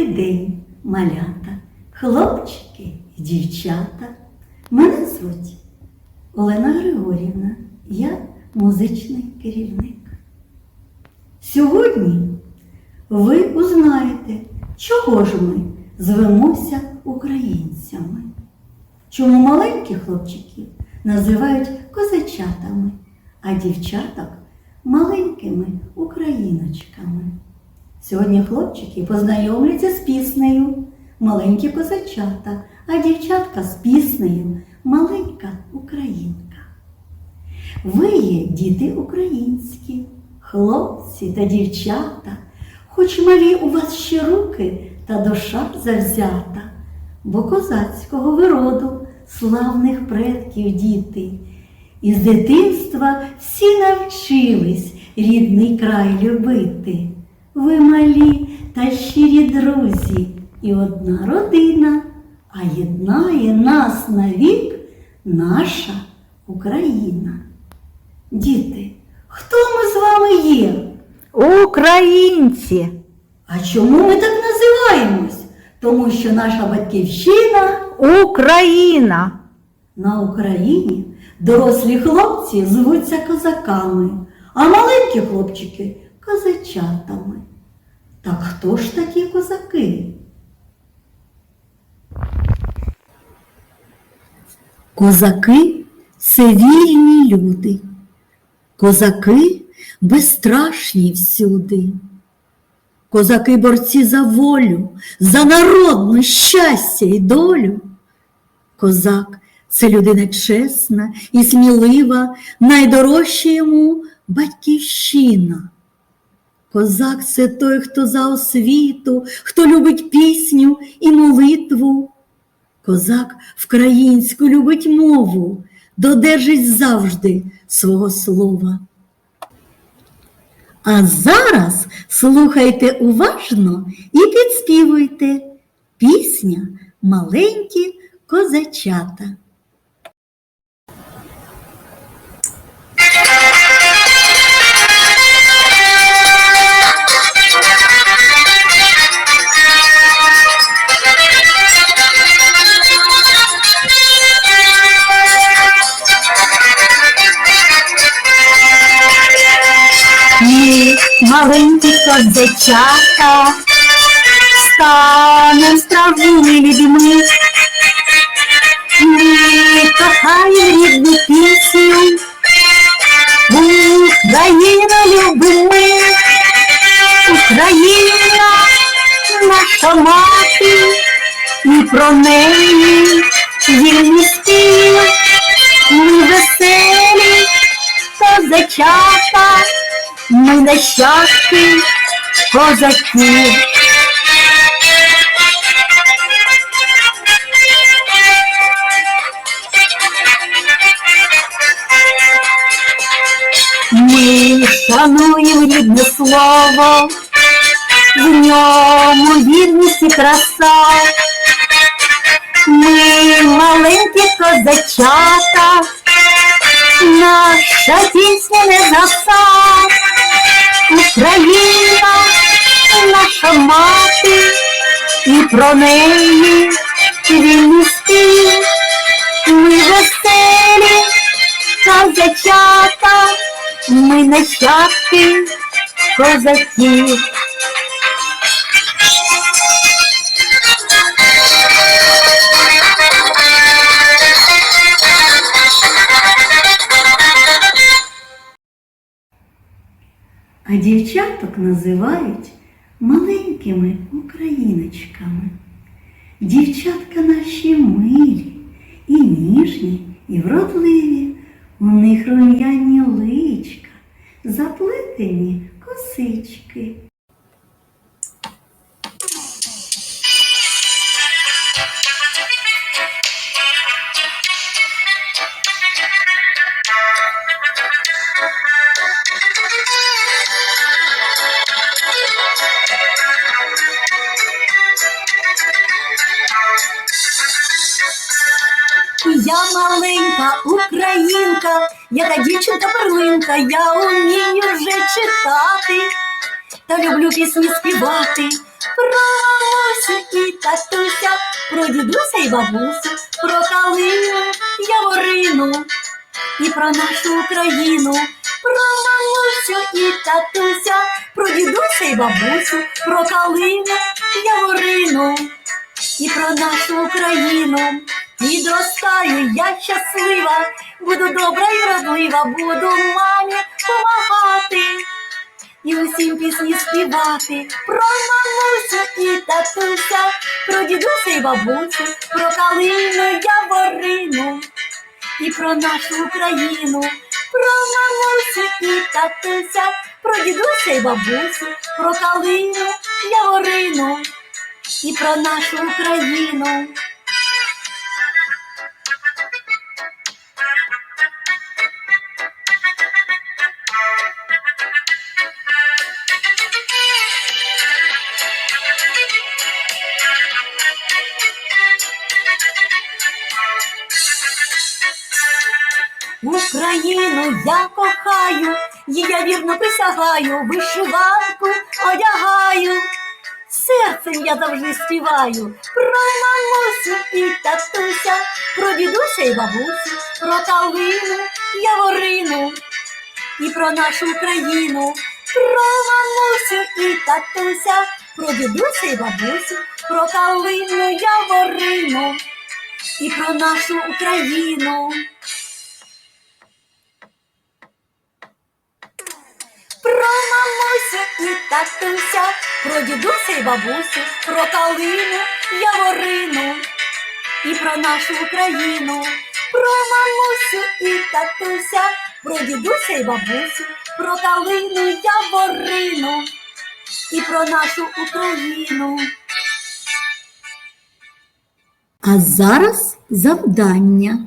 Добрий день, малята, хлопчики і дівчата. Мене звуть Олена Григорівна, я музичний керівник. Сьогодні ви узнаєте, чого ж ми звемося українцями. Чому маленькі хлопчиків називають козачатами, а дівчаток маленькими україночками. Сьогодні хлопчики познайомляться з піснею Маленькі козачата, а дівчатка з піснею Маленька Українка. Ви є діти українські, хлопці та дівчата, хоч малі у вас ще руки та душа завзята, бо козацького вироду славних предків діти. І з дитинства всі навчились рідний край любити. Ви малі та щирі друзі, і одна родина, а єднає нас навік наша Україна. Діти, хто ми з вами є? Українці, А чому ми так називаємось? Тому що наша батьківщина Україна, на Україні дорослі хлопці звуться козаками, а маленькі хлопчики козачатами. Так хто ж такі козаки? Козаки це вільні люди. Козаки безстрашні всюди. Козаки борці за волю, за народне щастя і долю. Козак це людина чесна і смілива, найдорожча йому батьківщина. Козак це той, хто за освіту, хто любить пісню і молитву. Козак вкраїнську любить мову, додержить завжди свого слова. А зараз слухайте уважно і підспівуйте пісня Маленькі козачата. Ми, маленькі козачата, станем справжніми людьми. Ми кохаємо рідну пісню, Україну любимо, Україна наша мати, і про неї вільні ми нащадки козаків. Ми шануємо рідне слово, в ньому вірність і краса. Ми маленькі козачата, наша пісня не згаса. Україна наша мати, і про неї вільні спів. Ми веселі козачата, ми нащадки козаків. А дівчаток називають маленькими україночками. Дівчатка наші милі, і ніжні, і вродливі. У них рум'яні личка, заплетені косички. Маленька українка, яка дівчинка перлинка, я умію вже читати. Та люблю пісні співати. Про і татуся, про дідуся і бабусю, про калину, яворину і про нашу Україну, про мамусю і татуся, про дідуся і бабусю, про калину, яворину і про нашу Україну. Підростаю я щаслива, буду добра і родлива, буду мамі помагати. І усім пісні співати про мамусю і татуся, про дідуся і бабусю, про калину яворину і про нашу Україну, про мамусю і татуся, про дідуся і бабусю, про калину яворину і про нашу Україну. Україну я кохаю, їй я вірно присягаю, вишиванку одягаю. Серцем я завжди співаю про мамусю і татуся, про дідуся і бабусю, про калину, яворину і про нашу Україну, про мамусю і татуся, про дідуся і бабусю, про калину, яворину і про нашу Україну. Татуся, про дідуся і бабусю, про калину, яворину. І про нашу Україну, про мамусю і татуся, про дідуся і бабусю, про калину, яворину. І про нашу Україну. А зараз завдання.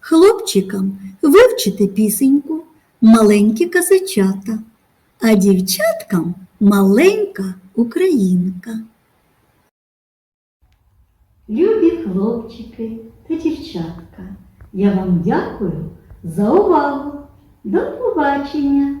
Хлопчикам вивчити пісеньку маленькі казачата, а дівчаткам маленька українка. Любі хлопчики та дівчатка, я вам дякую за увагу. До побачення!